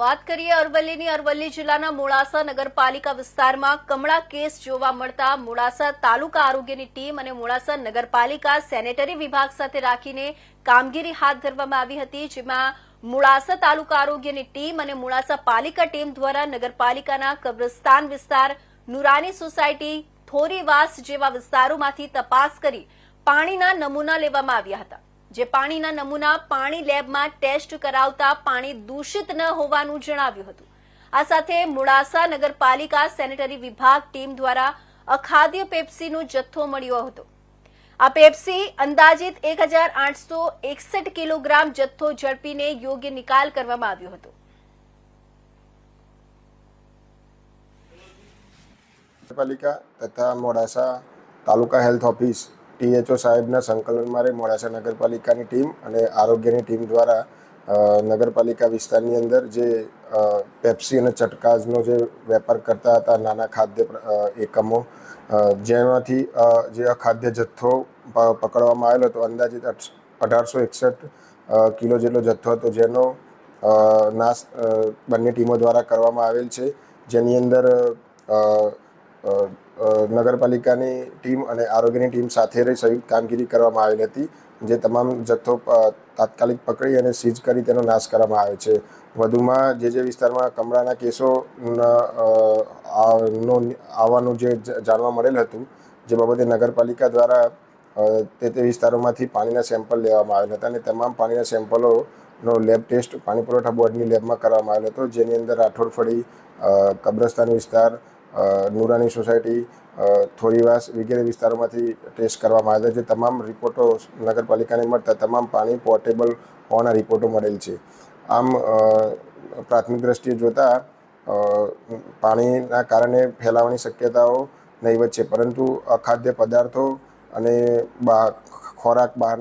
વાત કરીએ અરવલ્લીની. અરવલ્લી જિલ્લાના મોડાસા નગરપાલિકા વિસ્તારમાં કમળા કેસ જોવા મળતા મોડાસા તાલુકા આરોગ્યની ટીમ અને મોડાસા નગરપાલિકા સેનેટરી વિભાગ સાથે રાખીને કામગીરી હાથ ધરવામાં આવી હતી, જેમાં મોડાસા તાલુકા આરોગ્યની ટીમ અને મોડાસા પાલિકા ટીમ દ્વારા નગરપાલિકાના કબ્રસ્તાન વિસ્તાર, નુરાની સોસાયટી, થોરીવાસ જેવા વિસ્તારોમાંથી તપાસ કરી પાણીના નમૂના લેવામાં આવ્યા હતા. જે પાણીના નમૂના પાણી લેબમાં ટેસ્ટ કરાવતા પાણી દૂષિત ન હોવાનું જણાવ્યું હતું. આ સાથે મોડાસા નગરપાલિકા સેનેટરી વિભાગ ટીમ દ્વારા અખાદ્ય પેપ્સીનો જથ્થો મળ્યો હતો. આ પેપ્સી અંદાજિત એક હજાર આઠસો એકસઠ કિલોગ્રામ જથ્થો ઝડપીને યોગ્ય નિકાલ કરવામાં આવ્યો હતો. નગરપાલિકા તથા મોડાસા તાલુકા હેલ્થ ઓફિસ ટીએચઓ સાહેબના સંકલનમાં રહી મોડાસા નગરપાલિકાની ટીમ અને આરોગ્યની ટીમ દ્વારા નગરપાલિકા વિસ્તારની અંદર જે પેપ્સી અને ચટકાઝનો જે વેપાર કરતા હતા નાના ખાદ્ય એકમો જેમાંથી જે અખાદ્ય જથ્થો પકડવામાં આવેલો હતો, અંદાજિત અઢારસો એકસઠ કિલો જેટલો જથ્થો હતો, જેનો નાશ બંને ટીમો દ્વારા કરવામાં આવેલ છે. જેની અંદર નગરપાલિકાની ટીમ અને આરોગ્યની ટીમ સાથે રહી સંયુક્ત કામગીરી કરવામાં આવેલી હતી, જે તમામ જથ્થો તાત્કાલિક પકડી અને સીઝ કરી તેનો નાશ કરવામાં આવે છે. વધુમાં જે જે વિસ્તારમાં કમળાના કેસો આવવાનું જે જાણવા મળેલ હતું, જે બાબતે નગરપાલિકા દ્વારા તે તે વિસ્તારોમાંથી પાણીના સેમ્પલ લેવામાં આવેલા હતા અને તમામ પાણીના સેમ્પલોનો લેબ ટેસ્ટ પાણી પુરવઠા બોર્ડની લેબમાં કરવામાં આવેલો હતો, જેની અંદર રાઠોડ ફળી કબ્રસ્તાન વિસ્તાર નુરાની સોસાયટી થોરીવાસ વગેરે વિસ્તારોમાંથી ટેસ્ટ કરવામાં આવ્યા છે. તમામ રિપોર્ટો નગરપાલિકાને મળતા તમામ પાણી પોર્ટેબલ હોવાના રિપોર્ટો મળેલ છે. આમ પ્રાથમિક દ્રષ્ટિએ જોતાં પાણીના કારણે ફેલાવાની શક્યતાઓ નહીવત છે. પરંતુ અખાદ્ય પદાર્થો અને બા, ખોરાક બહારનો